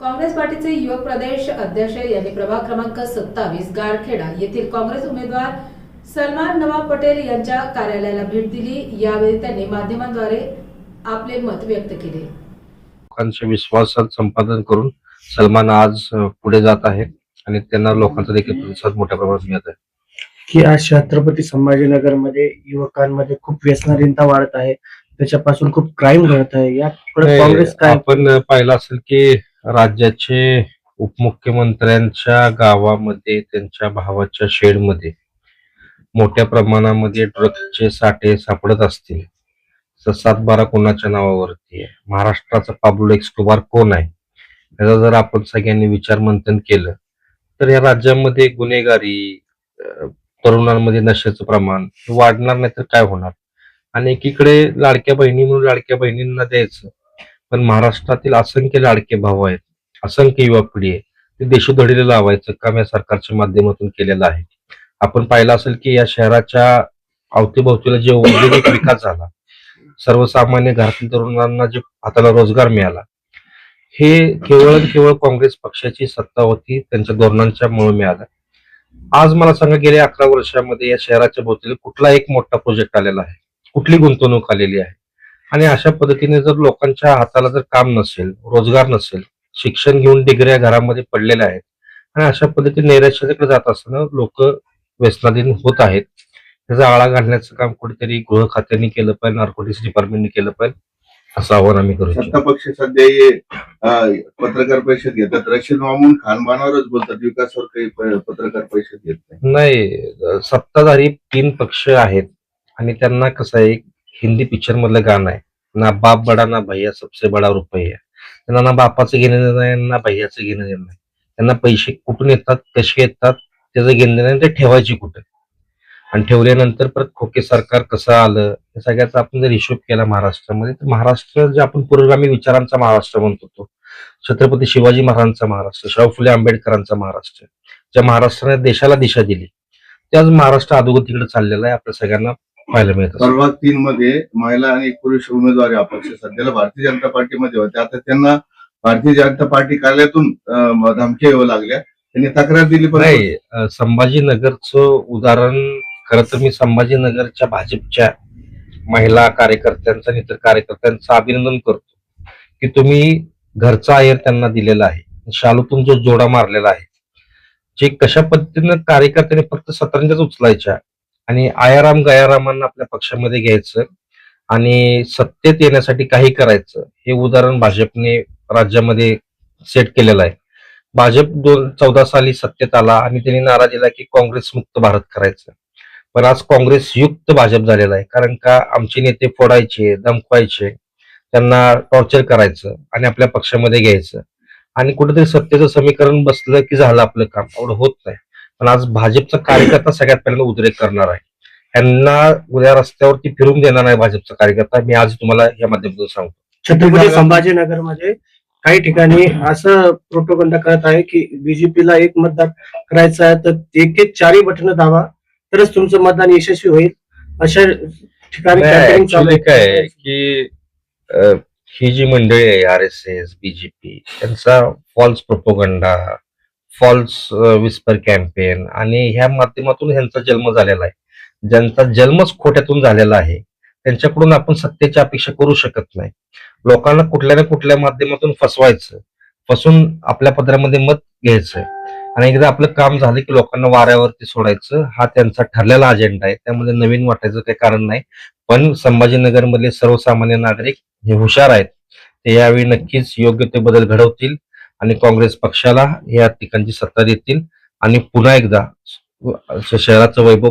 काँग्रेस पार्टीचे युवक प्रदेश अध्यक्ष यांनी प्रभाग क्रमांक सत्तावीस गारखेडा येथील काँग्रेस उमेदवार सलमान नवाब पटेल यांच्या कार्यालयाला भेट दिली. यावेळी त्यांनी माध्यमांद्वारे आपले मत व्यक्त केले. लोकांच्या विश्वासात संपादन करून सलमान आज पुढे जात आहे आणि त्यांना लोकांचा देखील प्रतिसाद मोठ्या प्रमाणात मिळत आहे. की आज छत्रपती संभाजीनगरमध्ये युवकांमध्ये खूप व्यसनाधीनता वाढत आहे. त्याच्यापासून खूप क्राईम घडत आहे. याकडे काँग्रेस काय? आपण पाहिलं असेल की राज्याचे उपमुख्यमंत्र्यांच्या गावामध्ये त्यांच्या भावाच्या शेडमध्ये मोठ्या प्रमाणामध्ये ड्रग्जचे साठे सापडत असतील. तर सात बारा कोणाच्या नावावरती आहे? महाराष्ट्राचा पाब्लो एक्सकोबार कोण आहे? याचा जर आपण सगळ्यांनी विचार मंथन केलं तर या राज्यामध्ये गुन्हेगारी तरुणांमध्ये नशेचं प्रमाण वाढणार नाही तर काय होणार? आणि एकीकडे लाडक्या बहिणी म्हणून लाडक्या बहिणींना द्यायचं पण महाराष्ट्रातील असंख्य लाडके भाऊ आहेत असंख्य युवा पिढी आहे ते देशोधडीला लावायचं काम या सरकारच्या माध्यमातून केलेलं आहे. आपण पाहिलं असेल की या शहराच्या अवतीभोवतीला जे औद्योगिक विकास झाला सर्वसामान्य घरातील तरुणांना जे हाताला रोजगार मिळाला हे केवळ केवळ काँग्रेस पक्षाची सत्ता होती त्यांच्या धोरणांच्या मुळे मिळालं. आज मला सांगा गेल्या अकरा वर्षामध्ये या शहराच्या भोवतीला कुठला एक मोठा प्रोजेक्ट आलेला आहे? कुठली गुंतवणूक आलेली आहे? आणि अशा पद्धतीने जर लोकांच्या हाताला जर काम नसेल रोजगार नसेल शिक्षण घेऊन डिग्र्या घरामध्ये पडलेल्या आहेत आणि अशा पद्धतीने नैराश्याकडे जात असताना लोक व्यसनाधीन होत आहेत. त्याचा आळा घालण्याचं काम कुठेतरी गृह खात्याने केलं पाहिजे नार्कोटिक्स डिपार्टमेंटने केलं पाहिजे असं आव्हान आम्ही करू. सत्ता पक्ष सध्या हे पत्रकार परिषद घेतात. रशीद मामून खानबानावरच बोलतात विकासावर काही पत्रकार परिषद घेत नाही सत्ताधारी तीन पक्ष आहेत आणि त्यांना कसं आहे हिंदी पिक्चर मधलं गाणं आहे. ना बाप बडा ना भैया सबसे बडा रुपया. त्यांना ना बापाचं घेणं देणं आहे ना भैयाचं घेणं देणं आहे त्यांना पैसे कुठून येतात कसे येतात त्याचं घेणं देणं आहे, ते ठेवायचे कुठे? आणि ठेवल्यानंतर परत खोके सरकार कसं आलं हे सगळ्याचा आपण जर हिशोब केला महाराष्ट्रामध्ये तर महाराष्ट्र जे आपण पुरोगामी विचारांचा महाराष्ट्र म्हणतो होतो छत्रपती शिवाजी महाराजांचा महाराष्ट्र शाहू फुले आंबेडकरांचा महाराष्ट्र. ज्या महाराष्ट्राने देशाला दिशा दिली त्याच महाराष्ट्र अधोगतीकडे चाललेला आहे. आपल्या सगळ्यांना पाहायला मिळत असतं. प्रभाग तीन मध्ये महिला आणि पुरुष उमेदवार अपक्ष. सध्याला भारतीय जनता पार्टीमध्ये होते. आता त्यांना भारतीय जनता पार्टी कार्यालयातून अं, धमक्या येऊ लागल्या त्यांनी तक्रार दिली पण नाही अं, संभाजीनगरचं उदाहरण खरं तर मी संभाजीनगरच्या भाजपच्या महिला कार्यकर्त्यांचं आणि इतर कार्यकर्त्यांचं अभिनंदन करतो की तुम्ही घरचा आहेर त्यांना दिलेला आहे. शालूतून जो जोडा मारलेला आहे. जे कशा पद्धतीनं कार्यकर्त्यांनी फक्त सतरंजाच उचलायच्या आणि आयाराम गयारामांना आपल्या पक्षामध्ये घ्यायचं आणि सत्तेत येण्यासाठी काही करायचं हे उदाहरण भाजपने राज्यामध्ये सेट केलेलं आहे. भाजप दोन चौदा साली सत्तेत आला आणि त्यांनी नारा दिला की काँग्रेस मुक्त भारत करायचं. पण आज काँग्रेस युक्त भाजप झालेला आहे कारण का आमचे नेते फोडायचे दमकवायचे त्यांना टॉर्चर करायचं आणि आपल्या पक्षामध्ये घ्यायचं. आणि कुठेतरी सत्तेचं समीकरण बसलं की झालं आपलं काम एवढं होत नाही. पण आज भाजपचा कार्यकर्ता सगळ्यात पहिल्यांदा उद्रेक करणार आहे. यांना उद्या रस्त्यावरती फिरून देणार नाही भाजपचा कार्यकर्ता. मी आज तुम्हाला या माध्यमातून सांगतो. छत्रपती संभाजीनगरमध्ये काही ठिकाणी असं प्रोटोकॉल करत आहे की बीजेपीला एक मतदान करायचं आहे तर एक एक चारही बटन दाबा तरच तुमचं मतदान यशस्वी होईल. अशा ठिकाणी. काय की ही जी मंडळी आहे आर एस एस बीजेपी त्यांचा false propaganda false whisper campaign आणि ह्या माध्यमातून ह्यांचा जन्म झालेला आहे. ज्यांचा जन्मच खोट्यातून झालेला आहे त्यांच्याकडून आपण सत्तेची अपेक्षा करू शकत नाही. लोकांना कुठल्या ना कुठल्या माध्यमातून फसवायचं फसून आपल्या पदरामध्ये मत घ्यायचं आणि एकदा आपलं काम झालं की लोकांना वाऱ्यावरती सोडायचं हा त्यांचा ठरलेला अजेंडा आहे. त्यामध्ये नवीन वाटायचं काही कारण नाही पण संभाजीनगरमधले सर्वसामान्य नागरिक हे हुशार आहेत. ते यावेळी नक्कीच योग्य ते बदल घडवतील. आणि काँग्रेस पक्षाला या ठिकाणची सत्ता देतील. आणि पुन्हा एकदा शहराचं वैभव